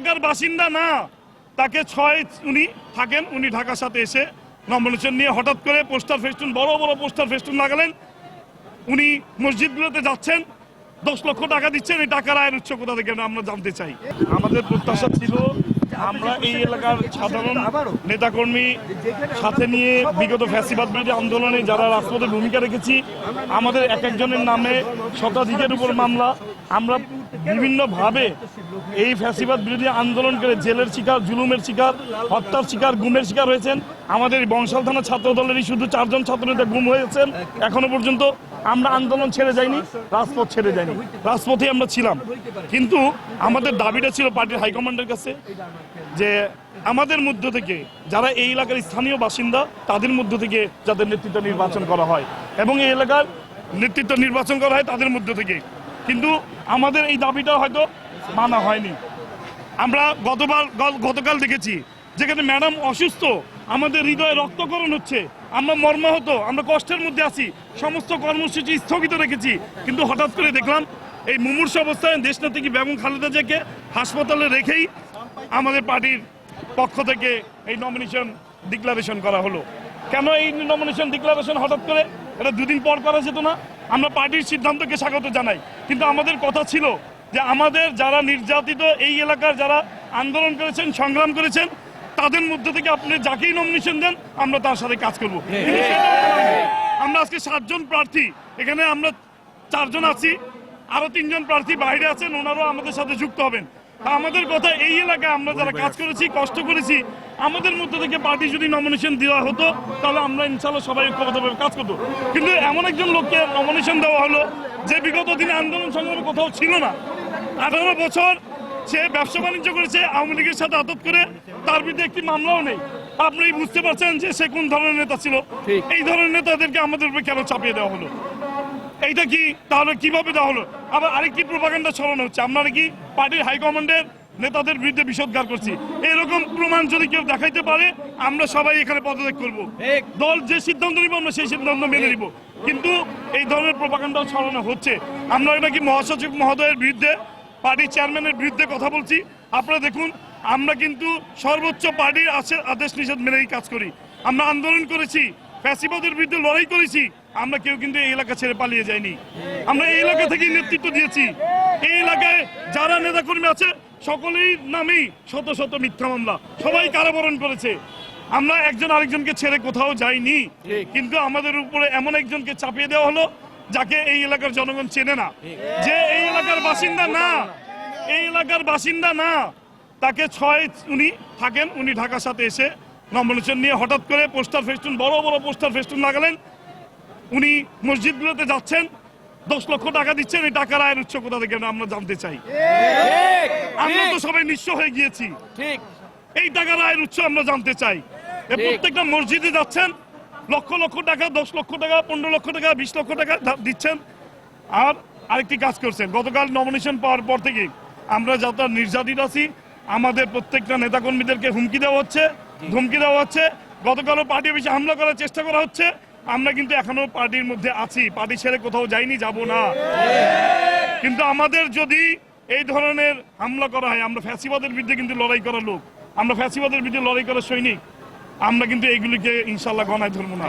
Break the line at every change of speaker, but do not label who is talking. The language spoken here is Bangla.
এলাকার বাসিন্দা না, তাকে ছয় উনি থাকেন, উনি ঢাকার সাথে এসে নমিনেশন নিয়ে হঠাৎ করে পোস্টার ফেস্টুন, বড় বড় পোস্টার ফেস্টুন লাগালেন। উনি মসজিদগুলোতে যাচ্ছেন, দশ লক্ষ টাকা দিচ্ছেন, এই টাকার আয়ের উচ্চ কোথা থেকে আমরা জানতে চাই? আমাদের প্রত্যাশা ছিল আমরা এই এলাকার সাধারণ নেতাকর্মী সাথে নিয়ে বিগত ফ্যাসিবাদ বিরোধী আন্দোলনে যারা রাজপথে ভূমিকা রেখেছি আমাদের এক একজনের নামে শতাধিকের উপর মামলা। আমরা বিভিন্নভাবে এই ফ্যাসিবাদ বিরোধী আন্দোলন করে জেলের শিকার জুলুমের শিকার হত্যার শিকার গুমের শিকার হয়েছেন। আমাদের বংশাল থানা ছাত্র দলেরই শুধু চারজন ছাত্রনেতা গুম হয়েছেন। এখনও পর্যন্ত আমরা আন্দোলন ছেড়ে যাইনি, রাজপথ ছেড়ে যাইনি। রাজপথে আমরা ছিলাম। কিন্তু আমাদের দাবিটা ছিল পার্টির হাইকমান্ডের কাছে যে আমাদের মধ্য থেকে যারা এই এলাকার স্থানীয় বাসিন্দা, তাদের মধ্য থেকে যাদের নেতৃত্ব নির্বাচন করা হয়। এবং এই এলাকার নেতৃত্ব নির্বাচন করা হয় তাদের মধ্য থেকে। কিন্তু আমাদের এই দাবিটা হয়তো মানা হয়নি। আমরা গতবার, গতকাল দেখেছি, যেখানে ম্যাডাম অসুস্থ আমাদের হৃদয়ে রক্তকরণ হচ্ছে। আমরা মর্মাহত, আমরা কষ্টের মধ্যে আছি। সমস্ত কর্মসূচি স্থগিত রেখেছি। কিন্তু হঠাৎ করে দেখলাম, এই মুমূর্ষ অবস্থায় দেশনেত্রী বেগম খালেদা জিয়াকে হাসপাতালে রেখেই আমাদের পার্টির পক্ষ থেকে এই নমিনেশন ডিক্লারেশন করা হলো। কেন এই নমিনেশন ডিক্লারেশন হঠাৎ করে? এটা দুদিন পর করা যেত না। আমরা পার্টির সিদ্ধান্তকে স্বাগত জানাই। কিন্তু আমাদের কথা ছিল যে আমাদের যারা নির্যাতিত এই এলাকার যারা আন্দোলন করেছেন, সংগ্রাম করেছেন তাদের মধ্যে থেকে আপনি যাকেই নমিনেশন দেন আমরা তার সাথে কাজ করব। আমরা আজকে সাতজন প্রার্থী এখানে আমরা চারজন আছি আরও তিনজন প্রার্থী বাইরে আছেন ওনারাও আমাদের সাথে যুক্ত হবেন। তা আমাদের কথা এই এলাকায় আমরা যারা কাজ করেছি কষ্ট করেছি আমাদের মধ্যে থেকে পার্টি যদি নমিনেশন দেওয়া হতো তাহলে আমরা ইনশাল্লাহ সবাই ঐক্যবদ্ধভাবে কাজ করতো কিন্তু এমন একজন লোককে নমিনেশন দেওয়া হলো যে বিগত দিনে আন্দোলন সংগ্রামে কোথাও ছিল না। আঠারো বছর সে ব্যবসা বাণিজ্য করেছে আওয়ামী লীগের সাথে আতত করে তার বিরুদ্ধে একটি মামলাও নেই। আপনি বুঝতে পারছেন যে সে কোন ধরনের নেতা ছিল। এই ধরনের নেতাদেরকে আমাদের উপরে কেন চাপিয়ে দেওয়া হলো? এইটা কি? তাহলে কীভাবে দেওয়া হলো? আবার আরেকটি প্রপাগান্ডা ছড়ানো হচ্ছে। আমরা নাকি পার্টির হাইকমান্ডের নেতাদের বিরুদ্ধে বিষোদ্গার করছি। এরকম প্রমাণ যদি কেউ দেখাইতে পারে আমরা সবাই এখানে পদত্যাগ করব। দল যে সিদ্ধান্ত নিব আমরা সেই সিদ্ধান্ত মেনে নিব। কিন্তু এই ধরনের প্রপাগান্ডা ছড়ানো হচ্ছে। আমরা নাকি মহাসচিব মহোদয়ের বিরুদ্ধে পার্টির চেয়ারম্যানের বিরুদ্ধে কথা বলছি। আপনারা দেখুন আমরা কিন্তু সর্বোচ্চ পার্টির আদেশ নিষেধ মেনেই কাজ করি। আমরা আন্দোলন করেছি ফ্যাসিবাদের বিরুদ্ধে লড়াই করেছি আমরা কেউ কিন্তু এই এলাকা ছেড়ে পালিয়ে যাইনি। আমরা এই এলাকা থেকেই নেতৃত্ব দিয়েছি। এই এলাকায় যারা নেতাকর্মী আছে সকলেই নামেই শত শত মিথ্যা মামলা। সবাই কারাবরণ করেছে। আমরা একজন আরেকজনকে ছেড়ে কোথাও যাইনি। কিন্তু আমাদের উপরে এমন একজনকে চাপিয়ে দেওয়া হলো যাকে এই এলাকার জনগণ চেনে না। যে এই এলাকার বাসিন্দা না। এই এলাকার বাসিন্দা না। তাকে ছয় উনি থাকেন উনি ঢাকার সাথে এসে নমিনেশন নিয়ে হঠাৎ করে পোস্টার ফেস্টুন বড় বড় পোস্টার ফেস্টুন লাগালেন। উনি মসজিদগুলোতে যাচ্ছেন দশ লক্ষ টাকা দিচ্ছেন এই টাকার আয়ের উৎস কোথা থেকে আমরা জানতে চাই। আমরা তো সবাই নিঃস্ব হয়ে গিয়েছি।
ঠিক।
এই টাকার আয়ের উৎস আমরা জানতে চাই। প্রত্যেকটা মসজিদে যাচ্ছেন লক্ষ লক্ষ টাকা দশ লক্ষ টাকা পনেরো লক্ষ টাকা বিশ লক্ষ টাকা দিচ্ছেন। আর আরেকটি কাজ করছেন। গতকাল নমিনেশন পাওয়ার পর থেকে আমরা যত নির্যাতিত আছি। আমাদের প্রত্যেকটা নেতাকর্মীদেরকে হুমকি দেওয়া হচ্ছে, ধমকি দেওয়া হচ্ছে। গতকালও পার্টি অফিসে হামলা করার চেষ্টা করা হচ্ছে। আমরা কিন্তু এখনও পার্টির মধ্যে আছি। পার্টি ছেড়ে কোথাও যাইনি, যাব না। কিন্তু আমাদের যদি এই ধরনের হামলা করা হয়, আমরা ফ্যাসিবাদের বিরুদ্ধে কিন্তু লড়াই করার লোক। আমরা ফ্যাসিবাদের বিরুদ্ধে লড়াই করার সৈনিক। আমরা কিন্তু এইগুলিকে ইনশাল্লাহ গণায় ধরবো না।